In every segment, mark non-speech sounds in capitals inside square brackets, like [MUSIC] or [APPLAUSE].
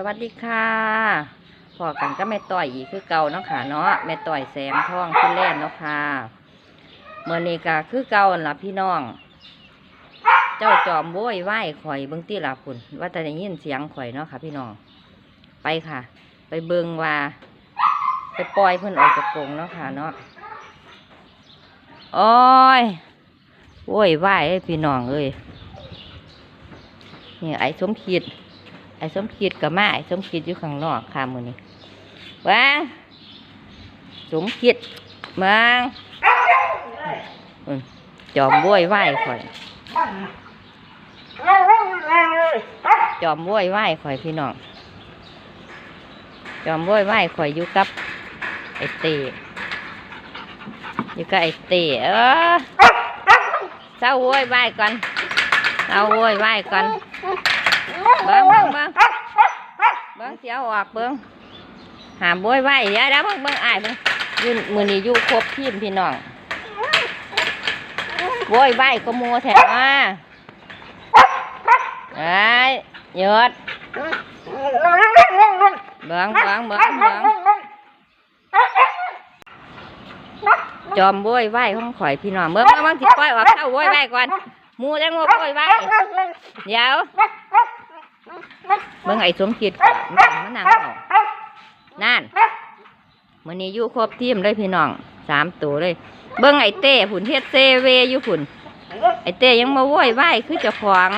สวัสดีค่ะพอกันก็แม่ต่อยอีกคือเก่าเนาะค่ะเนาะแม่ต่อยแสงทองขึ้นแล่นเนาะค่ะเมื่อนี้ก็คือเก่าล่ะพี่น้อง เจ้าจอมโว้ยไหว้ข่อยเบิ้งตีหลับคุณว่าแต่ได้ยินเสียงข่อยเนาะค่ะพี่น้อง ไปค่ะ ไปเบิงว่า ไปปล่อยเพิ่อนออกจากกรงเนาะค่ะเนาะโอ้ยโว้ยไหว้เอ้ยพี่น้องเอ้ยนี่ไอ้สมคิด ไอ้สมคิดกับมาไอ้สมคิดอยู่ข้างนอกค่ะมือนี้ว้างสมคิดมาจอมบ้วยไหว้ข่อยจอมบ้วยไหว้ข่อยพี่น้องจอมบ้วยไหว้ข่อยอยู่กับไอ้เตอยู่กับไอ้เตเออเศร้าโว้ยไหว้ก่อนเศร้าโว้ยไหว้ก่อน เบิ้งเบิ้งเบิ้งเบิ้งเสียวออกเบิ้งหามบวยไว้เยวเดี๋ยวเบิ้งเบิ้งอ้ายเบิ้งยืนมือนี้อยู่ครบทีมพี่น้องบวยไว้ก็มัวแถวมาไอ้ยหยุดเบิ้งเบิ้งเบิ้งเบิ้งจอมบวยไว้ของข่อยพี่น้องเบิ้งเบิ้งเบิ้งสิปล่อยออกเข้าบวยไว้ก่อนมูแล้วงูบวยไว้เดี๋ยว เบิ่งไอ้สมคิดก่อนมันมันนั่งเอานั่นมื้อนี้อยู่ครบทีมเลยพี่น้องสามตัวเลย เบิ่งไอ้เต้ผุนเฮ็ดเซเวอยู่ผุนไอ้เต้ยังมาโว้ยไหวายคือจ้าของ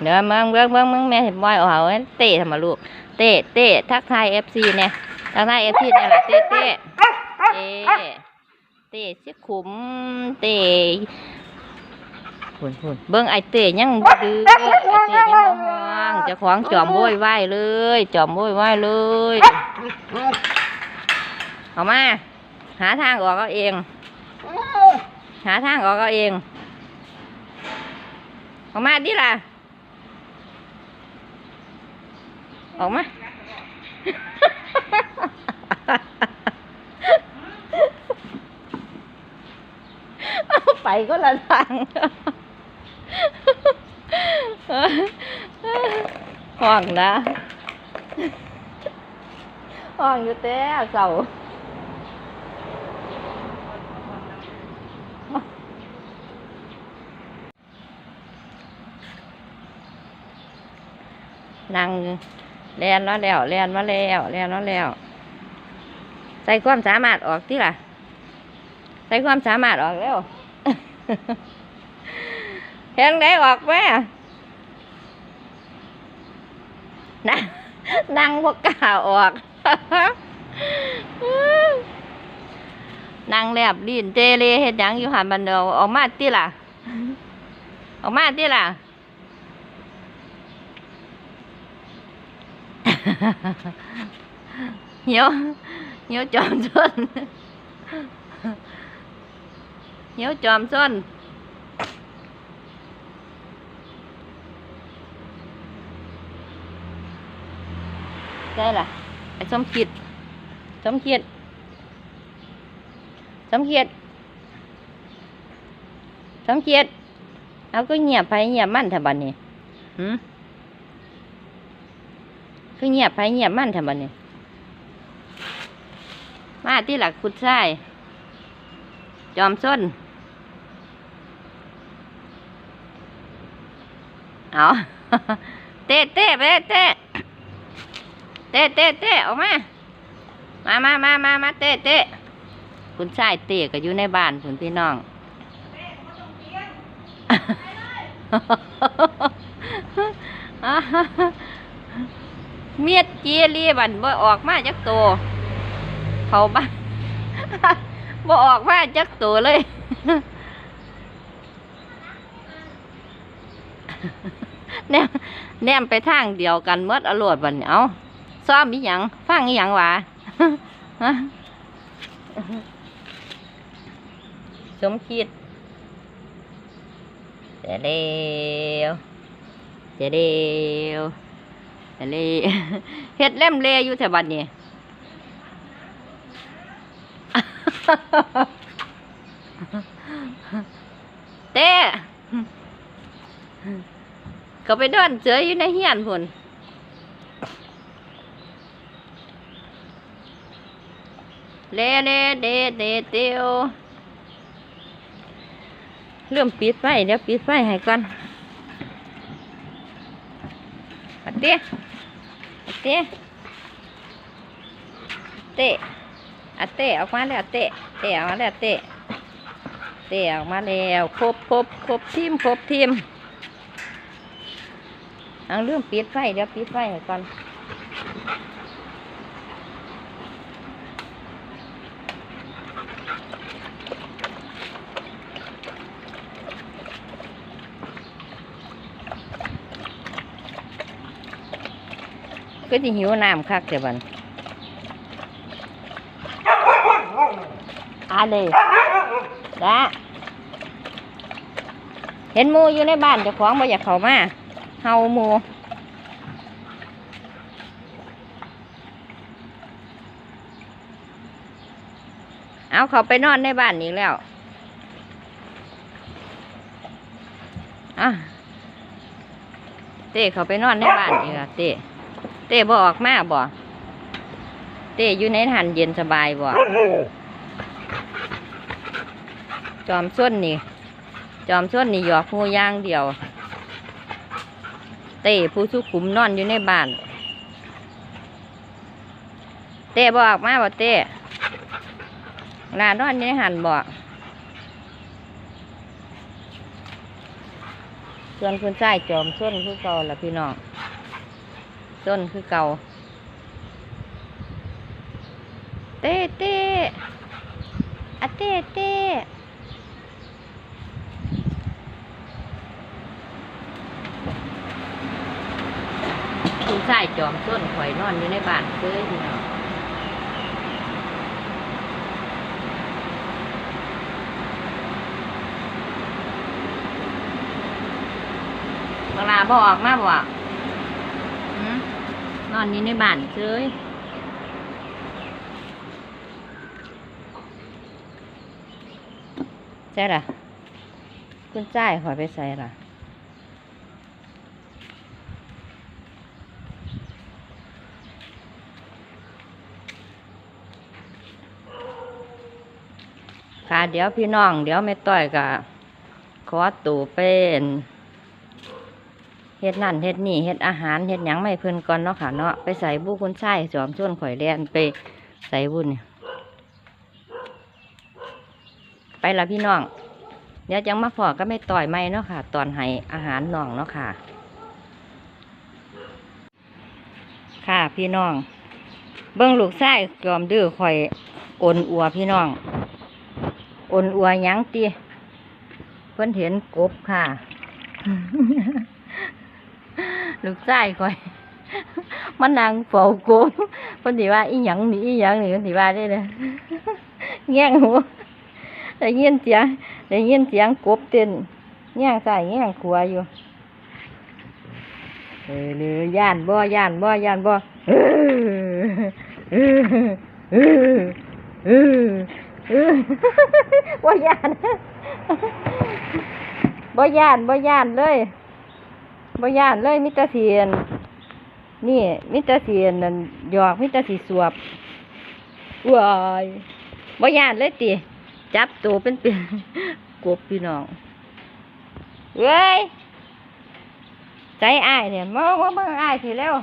เดี๋ยวเบิ่งเบิ่งเบิ่งเบิ่งแม่เห็นบอยเอาเอาไอ้เต้ทำมาลูก เต้เต้ทักทายเอฟซีเนี่ยทักทายเอฟซีเนี่ยแหละเต้เต้เต้เต้สิขุมเต้ พุ่นพุ่นเบิ้งไอเต้ยังดื้อไอเต้ยังบ่ห่วงจะของจอมโวยไหวเลย จอมโวยไหวเลยเอามา หาทางออกเอาเอง หาทางออกเอาเองออกมาดิล่ะออกมาเอาไปก็ละทาง ห้องนะห้องอยู่แต่เสานั่งแลนมาแล้วแลนมาแล้วแลนมาแล้ว ใส่ความสามารถออกที่ล่ะ ใส่ความสามารถออกแล้วเห็นได้ออกแม่ นั่งนั่งพวกกล้าออก นั่งแลบลิ้นเจเลเฮ็ดหยังอยู่หันบันเดาออกมาติล่ะ ออกมาติล่ะ เหี่ยวเหี่ยวจอมส้นเหี่ยวจอมส้น ได้ล่ะ ไอ้สมคิดสมคิดสมคิดสมคิดเอาก็เงียบไปเงียบมั่นแถบันนี้หืมคือเงียบไปเงียบมั่นแถบันนี้มาที่หลักคุดไส้จอมส้นเอาเตะเตะไปเตะ เตะเตะเตะออกมา มามามามามาเตะเตะคุณชายเตะก็อยู่ในบ้านคุณพี่น้องเมียดเจียรีบันบ่ออกมาจักตัวเขาบ้านบ่ออกมาจักตัวเลยแนมแนมไปทางเดียวกันเมดอรวดบันเอา ซ้อมอีหยังฟังอีหยังวะสมคิดเจะเร็วเจะเร็วเจะเร็วเฮ็ดเล่มเลอยู่แถวบัดนี้เต้ก็ไปดอนเจออยู่ในเฮียนพุ่น เลเลเดเดเตียวเริ่มปิดไฟเดี๋ยวปิดไฟให้ก่อนอัดเต้อัดเต้เตะอัดเตะออกมาแล้วเตะเตะออกมาแล้วเตะเตะออกมาแล้วครบครบครบทีมครบทีมเอาเรื่องปิดไฟเดี๋ยวปิดไฟให้ก่อน ก็จะหิวน้ำคักแต่บันอาเลยนะเห็นมูอยู่ในบ้านเจ้าของบ่อยากเข้ามาเฮามูเอาเขาไปนอนในบ้านนี้แล้วอะเต้เขาไปนอนในบ้านนี่ละเต้ เต้บ่ออกมาบ่เต้อยู่ในหันเย็นสบายบ่จอมส้นนี่ จอมส้นนี่หยอกหูย่างเดียว เต้ผู้สุขุมนอนอยู่ในบ้าน เต้บออกมาบ่เต้ลานอนอยู่ในหันบ่ส่วนคุณชายจอมส้นคือเก่าล่ะพี่น้อง ส้นคือเก่า เต้เต้อะเต้เต้คุณชายจอมส้นข่อยนอนอยู่ในบ้านเพื่อพี่น้องเวลาบอกมาบ่หืม นอนนี้ในบ้านเฉยใช่ล่ะ คุณจ้ายขอยไปใส่ล่ะค่ะเดี๋ยวพี่น้อง เดี๋ยวแม่ต้อยก็ขอตูเป็น เฮ็ดนั่นเฮ็ดนี่เฮ็ดอาหารเฮ็ดหยังไม่เพิ่นก่อนเนาะค่ะเนาะไปใส่บุคุณชายจอมส่วนข่อยแลนไปใส่บุญนี่ไปละพี่น้องเดี๋ยวจังมาพอก็ไม่ต่อยไม่เนาะค่ะ ตอนให้อาหารน้องเนาะค่ะ ค่ะพี่น้อง เบิ้งลูกชายจอมดื้อข่อยโอนอัวพี่น้องโอนอัวยังตีเพิ่นเห็นกบค่ะ ลูกชายคอย [LAUGHS] มันนางเฝ้าโกงเพิ่นสิว่าอีหยังนี่อีหยังนี่เพิ่นสิว่าได้เลย [LAUGHS] แง่งหูได้ยินเสียงได้ยินเสียงกบเต้นแง่งใส่แง่งขวาอยู่เออเรือย่านบ่ย่านบ่ย่านบ่เออเออเออเออเออบ่ย่าน บ่ย่านบ่ย่านเลย [LAUGHS] บ่ย่านเลยมิตรเสียนนี่มิตรเสียนนั่นหยอกมิตรสีสวบว้ายบ่ย่านเลยติจับตัวเป็นเป็นกบพี่น้องเว้ยใจอ้ายเนี่ยมามามาอ้ายทีแล้ว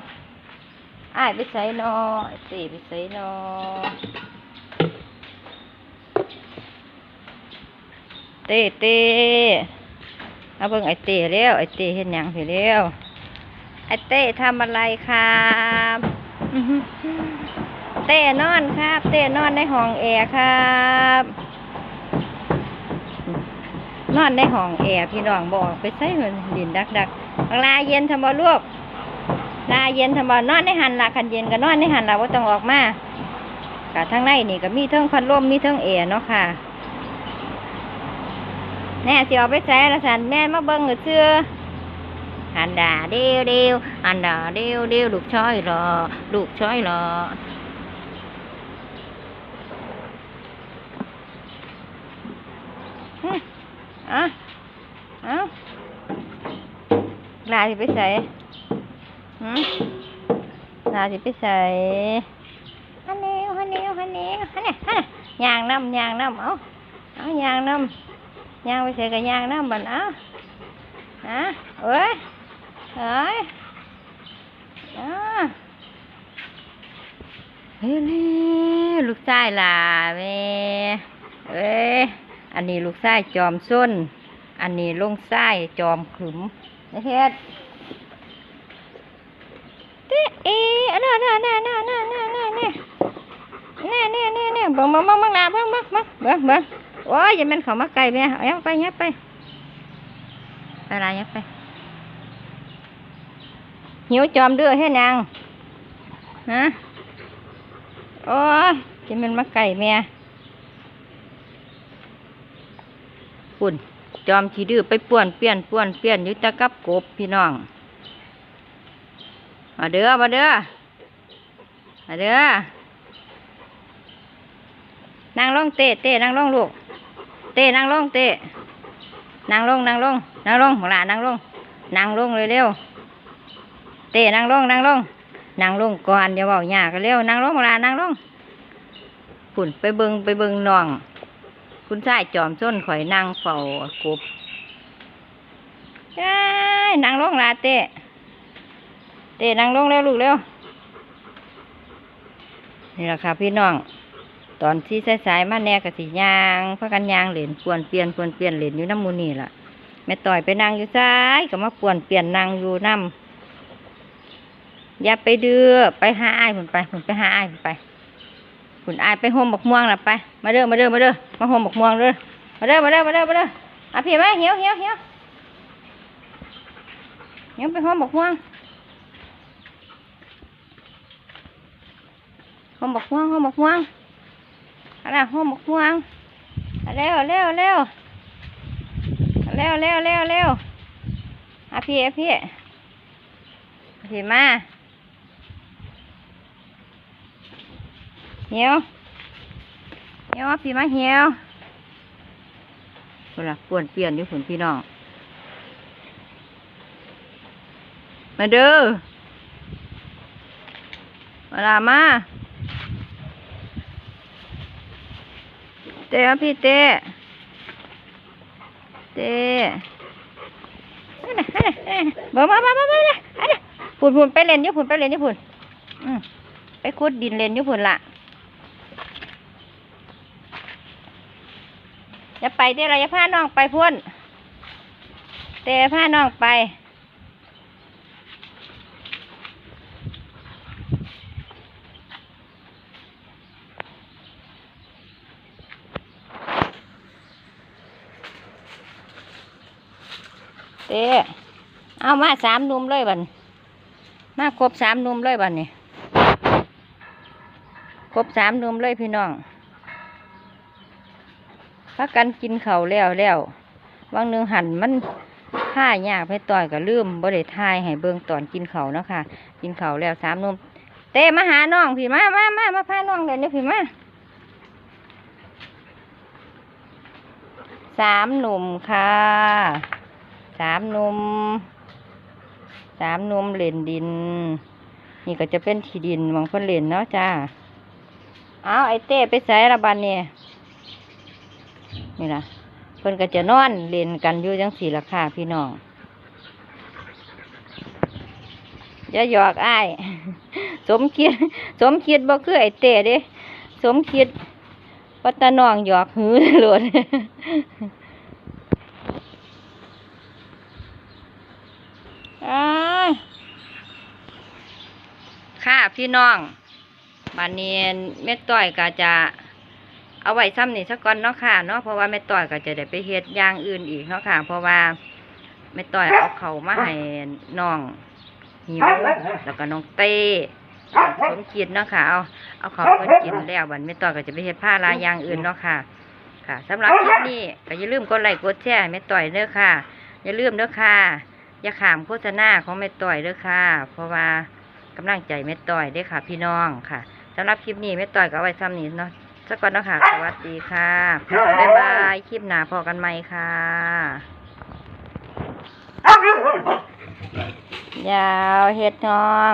อ้ายไปใส่นอตีไปใส่นอเต้เต้ เอาเบิ่งไอเต้แล้วไอเต้เห็นยังสิแล้วไอเต้ทำอะไรครับเต้นอนครับ เต้นอนในห้องแอร์ครับ นอนในห้องแอร์พี่น้องบอกไปใส่เหมือนดินดักดักลาเย็นทำบ่ลูกลาเย็นทำบ่นอนในหันละคันเย็นก็นอนในหันละว่าต้องออกมากะทั้งในนี่ก็มีเทิงพัดลมมีเทิงแอร์เนาะค่ะ nè chị biết xe là sàn nè mắc bưng người xưa anh đà đeo đeo anh đà đeo đeo đục chơi rồi đục chơi rồi à, à. là thì biết xài là thì biết xài anh yêu anh yêu anh yêu anh nè nhàng năm nhàng năm ó nhàng năm. กช้อยรอลูกช้อยรออะเอาลาสิไปใส่หืมลาสิไปใส่ฮันเนวฮันเนวฮันเนวฮันเนฮัน โอ้ยยังเป็นเขามาไกลแม่เอายังไปยัไปอะไรยังไปหิวจอมเดือให้นางฮะโอ้ยจะมันมาไก่แม่ปุ่นจอมขี้ดื้อไปป่วนเปลี่ยนป่วนเปลี่ยนยู่ตะกับกบพี่น้องมาเด้อมาเด้อมาเด้อนางร่องเตะเตะนางร่องลูก เตะนั่งลงเตะนั่งลงนั่งลงนั่งลงหลานนั่งลงนั่งลงเร็วๆเตะนั่งลงนั่งลงนั่งลงก่อนอย่าบอกยากันเร็วนั่งลงหลานนั่งลงปุ่นไปเบิงไปเบิงน้อง คุณชายจอมส้นข่อยนั่งเฝ้ากบได้นั่งลงลาเต้เต้นั่งลงเร็วลูกเร็วนี่แหละค่ะพี่น้อง ตอนที่สายๆมาแน่กับสียางพากันยางเหรียญปวนเปลี่ยนปวนเปลี่ยนเหรียญอยู่น้ำมูนี่ล่ะแม่ต่อยไปนั่งอยู่ซ้ายก็มาปวนเปลี่ยนนั่งอยู่น้ำอย่าไปดื้อไปหาอ้ายผนไปผนไปหาอ้ายผนไปคุณอายไปห่มบักม่วงล่ะไปมาเด้อมาเด้อมาเด้อมาห่มบักม่วงเด้อมาเด้อมาเด้อมาเด้อมาเด้ออะพี่มาเหี่ยวเหี่ยวเหี่ยวเหี่ยวไปห่มบักม่วงห่มบักม่วงห่มบักม่วง อะไรห่มบักม่วงอะเร็วเร็วเร็วเร็วเร็วเร็วเร็วอะพี่อะพี่พี่มาเหี่ยวเหี่ยวพี่มาเหี่ยวเวลาป่วนเปลี่ยนอยู่ผนพี่น้องมาเด้อเวลามา เต้พี่เต้เต้บ่บ่บ่บ่บ่บ่ผุนผุนไปเล่นญี่ปุ่นไปเล่นญี่ปุ่นไปขุดดินเล่นญี่ปุ่นละอย่าไปเต้อรอย่าพาน้องไปพ่นเต้พาน้องไป เต้เอามาสามนุ่มเลยบันมาครบสามนุ่มเลยบัดนี่ครบสามนุ่มเลยพี่น้องพักกันกินเข่าแล้วแล้ววางหนึงหันมันผ้ายากไปต่อยก็ลืมบ่ได้ทายให้เบิ่งตอนกินเข่านะค่ะกินเข่าแล้วสามนุ่มเต้มาหาน้องพี่มามามามาพาน้องเดี๋ยวนี้พี่มาสามหนุ่มค่ะ สามนุมสามนุมเล่นดิน นี่ก็จะเป็นที่ดินหมองเพิ่นเล่นเนาะจ้าเอาไอเต้ไปใส่ระบันเนี่ยนี่ล่ะเพิ่นก็จะนอนเล่นกันอยู่จังสี่ราคาพี่น้องอย่าหยอกอ้ายสมคิด สมคิดบ่คือไอเต้เด้ สมคิดปัตน้องหยอกหือโลด อ้าย ค่ะพี่น้องบานเนี้แม่ต้อยก็จะเอาไว้ซ้ำนี่สักก่อนเนาะค่ะเนาะเพราะว่าแม่ต้อยก็จะได้ไปเฮ็ดอย่างอื่นอีกเนาะค่ะ เพราะว่าแม่ต้อยเอาเขามาให้น้องหิวแล้วก็น้องเต้สมกินเนาะค่ะเอาเอาเขาวเพิ่นกินแล้วบัดแม่ต้อยก็จะไปเฮ็ดผ้าลายอย่างอื่นเนาะค่ะ ค่ะสำหรับคลิปนี้ก็อย่าลืมกดไลค์กดแชร์ให้แม่ต้อยเด้อค่ะ อย่าลืมเด้อค่ะ อย่าขามโฆษณาของแม่ต่อยเด้อค่ะ เพราะว่ากำลังใจแม่ต่อยเด้อค่ะ พี่น้องค่ะสำหรับคลิปนี้แม่ต่อยก็ไว้ซ้ำนี้เนาะสักก่อนเนาะค่ะ สวัสดีค่ะบ๊ายบายคลิปหน้าพอกันไหมค่ะยาวเฮ็ดน้อง